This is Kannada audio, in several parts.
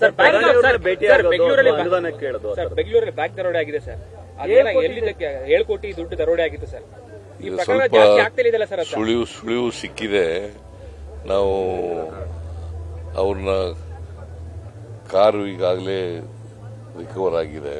ಸರ್ ಬೆಂಗಳೂರಲ್ಲಿ ಸರ್. ಬೆಂಗಳೂರಲ್ಲಿ ಬ್ಯಾಂಕ್ ದರೋಡೆ ಆಗಿದೆ ಸರ್. ಎಲ್ಲಿದ್ದಕ್ಕೆ ಏಳು ಕೋಟಿ ದುಡ್ಡು ದರೋಡೆ ಆಗಿತ್ತು ಸರ್. ಈ ಪ್ರಕರಣ ಸ್ವಲ್ಪ ಜಾಸ್ತಿ ಆಗ್ತಿಲ್ಲ ಸರ್ ಸುಳಿವು ಸುಳಿವು ಸಿಕ್ಕಿದೆ. ನಾವು ಅವ್ರನ್ನ ಕಾರು ಈಗಾಗಲೇ ರಿಕವರ್ ಆಗಿದೆ.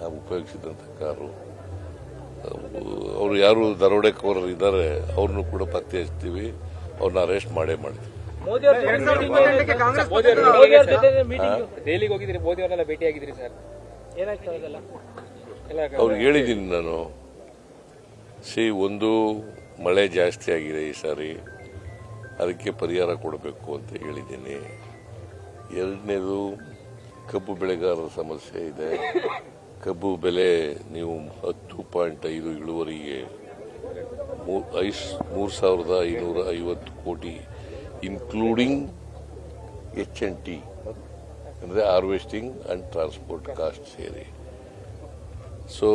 ಉಪಯೋಗಿಸಿದಂತ ಉಪಯೋಗಿಸಿದಂಥ ಕಾರು. ಅವರು ಯಾರು ದರೋಡೆಕೋರರು ಇದ್ದಾರೆ ಅವ್ರನ್ನೂ ಕೂಡ ಪತ್ತೆ ಹಚ್ತೀವಿ. ಅವ್ರನ್ನ ಅರೆಸ್ಟ್ ಮಾಡೇ ಮಾಡ್ತೀವಿ ಮೋದಿ ಅವ್ರ ಮೋದಿ ಅವ್ರ ಮೀಟಿಂಗ್ ಸರ್. ದೆಹಲಿಗೆ ಹೋಗಿದ್ರಿ ಮೋದಿ ಅವರನ್ನೆಲ್ಲ ಭೇಟಿ ಆಗಿದ್ರಿ ಸರ್ ಅವ್ರಿಗೆ ಹೇಳಿದ್ದೀನಿ ನಾನು. ಸಿ ಒಂದು ಮಳೆ ಜಾಸ್ತಿ ಆಗಿದೆ ಈ ಸಾರಿ. ಅದಕ್ಕೆ ಪರಿಹಾರ ಕೊಡಬೇಕು ಅಂತ ಹೇಳಿದ್ದೀನಿ. ಎರಡನೇದು ಕಬ್ಬು ಬೆಳೆಗಾರರ ಸಮಸ್ಯೆ ಇದೆ. ಕಬ್ಬು ಬೆಲೆ ನೀವು ಹತ್ತು ಪಾಯಿಂಟ್ ಐದು ಇಳುವರಿಗೆ ಮೂ- ಐಸ್ ಮೂರು ಸಾವಿರದ ಐನೂರ ಐವತ್ತು ಕೋಟಿ ಇನ್ಕ್ಲೂಡಿಂಗ್ ಎಚ್ ಎನ್ ಟಿ ಅಂದರೆ ಹಾರ್ವೆಸ್ಟಿಂಗ್ ಅಂಡ್ ಟ್ರಾನ್ಸ್ಪೋರ್ಟ್ ಕಾಸ್ಟ್ ಸೇರಿ. ಸೊ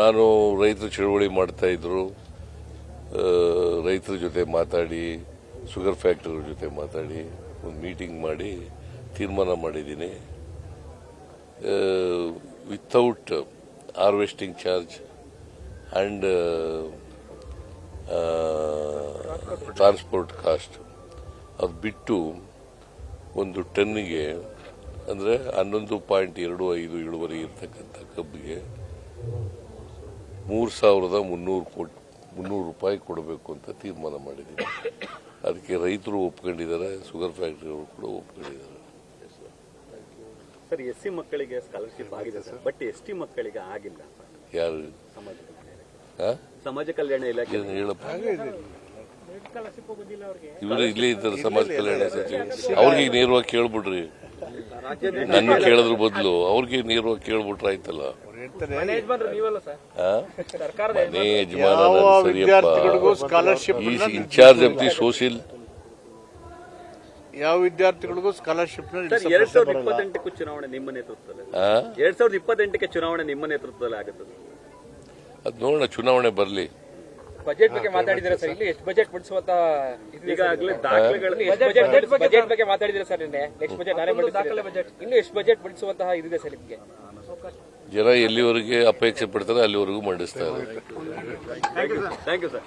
ನಾನು ರೈತರ ಚಳುವಳಿ ಮಾಡ್ತಾ ಇದ್ರು. ರೈತರ ಜೊತೆ ಮಾತಾಡಿ ಶುಗರ್ ಫ್ಯಾಕ್ಟರಿ ಜೊತೆ ಮಾತಾಡಿ, ಒಂದು ಮೀಟಿಂಗ್ ಮಾಡಿ, ತೀರ್ಮಾನ ಮಾಡಿದ್ದೀನಿ. Without harvesting charge and transport cost ಅದು ಬಿಟ್ಟು ಒಂದು ಟನ್ನಿಗೆ ಅಂದರೆ ಹನ್ನೊಂದು ಪಾಯಿಂಟ್ ಎರಡು ಐದು ಇಳುವರಿ ಇರತಕ್ಕಂಥ ಕಬ್ಬಿಗೆ ಮೂರು ಸಾವಿರದ ಮುನ್ನೂರು ಕೋಟಿ ಮುನ್ನೂರು ರೂಪಾಯಿ ಕೊಡಬೇಕು ಅಂತ ತೀರ್ಮಾನ ಮಾಡಿದ್ದೀವಿ. ಅದಕ್ಕೆ ರೈತರು ಒಪ್ಕೊಂಡಿದ್ದಾರೆ ಶುಗರ್ ಫ್ಯಾಕ್ಟ್ರಿಗಳು ಕೂಡ ಒಪ್ಕೊಂಡಿದ್ದಾರೆ. ಸರ್ ಎಸ್ ಸಿ ಮಕ್ಕಳಿಗೆ ಸ್ಕಾಲರ್ಶಿಪ್ ಆಗಿದೆ ಸರ್ ಬಟ್ ಎಸ್ ಟಿ ಮಕ್ಕಳಿಗೆ ಆಗಿಲ್ಲ ಯಾರು? ಸಮಾಜ ಕಲ್ಯಾಣ ಇಲಾಖೆ. ಆ? ಸಮಾಜ ಕಲ್ಯಾಣ ಇಲಾಖೆ. ಏನು ಹೇಳಪ್ಪ? ಇವರು ಇಲ್ಲೇ ಇದ್ದಾರೆ ಸಮಾಜ ಕಲ್ಯಾಣ ಸಚಿವರು ಅವ್ರಿಗೆ ನೇರವಾಗಿ ಕೇಳ್ಬಿಡ್ರಿ ನನ್ನ ಕೇಳಿದ್ರ ಬದಲು ಅವ್ರಿಗೆ ನೇರವಾಗಿ ಕೇಳ್ಬಿಟ್ರೆ ಆಯ್ತಲ್ಲ. ಮನೆ ಯಜಮಾನ ಇನ್ಚಾರ್ಜ್ ಆಫ್ ದಿ ಸೋಷಿಯಲ್ ಯಾವ ವಿದ್ಯಾರ್ಥಿಗಳಿಗೂ ಸ್ಕಾಲರ್ಶಿಪ್ ಸರ್ ಎರಡ್ ಸಾವಿರದ ಇಪ್ಪತ್ತೆಂಟಕ್ಕೂ ಚುನಾವಣೆ ನಿಮ್ಮ ನೇತೃತ್ವದಲ್ಲಿ. ಎರಡ್ ಸಾವಿರದ ಇಪ್ಪತ್ತೆಂಟಕ್ಕೆ ಚುನಾವಣೆ ನಿಮ್ಮ ನೇತೃತ್ವದಲ್ಲಿ ಆಗುತ್ತದೆ. ಅದು ನೋಡೋಣ ಚುನಾವಣೆ ಬರಲಿ. ಬಜೆಟ್ ಬಗ್ಗೆ ಮಾತಾಡಿದ್ರೆ ಸರ್ ಇಲ್ಲಿ ಎಷ್ಟು ಬಜೆಟ್ ಬಿಡಿಸುವಂತ ಈಗಾಗಲೇ ಬಜೆಟ್ ಬಗ್ಗೆ ಮಾತಾಡಿದ್ರೆ ಸರ್ ನಿನ್ನೆ? ನೆಕ್ಸ್ಟ್ ಬಜೆಟ್ ನಾನೇ ದಾಖಲೆ ಬಜೆಟ್ ಇನ್ನು ಎಷ್ಟು ಬಜೆಟ್ ಬಿಡಿಸುವಂತಹ ಇದಿದೆ ಸರ್ ನಿಮಗೆ. ಜನ ಎಲ್ಲಿವರೆಗೆ ಅಪೇಕ್ಷೆ ಪಡ್ತಾರೆ ಅಲ್ಲಿವರೆಗೂ ಮಂಡಿಸ್ತಾರೆ ಥ್ಯಾಂಕ್ ಯು ಸರ್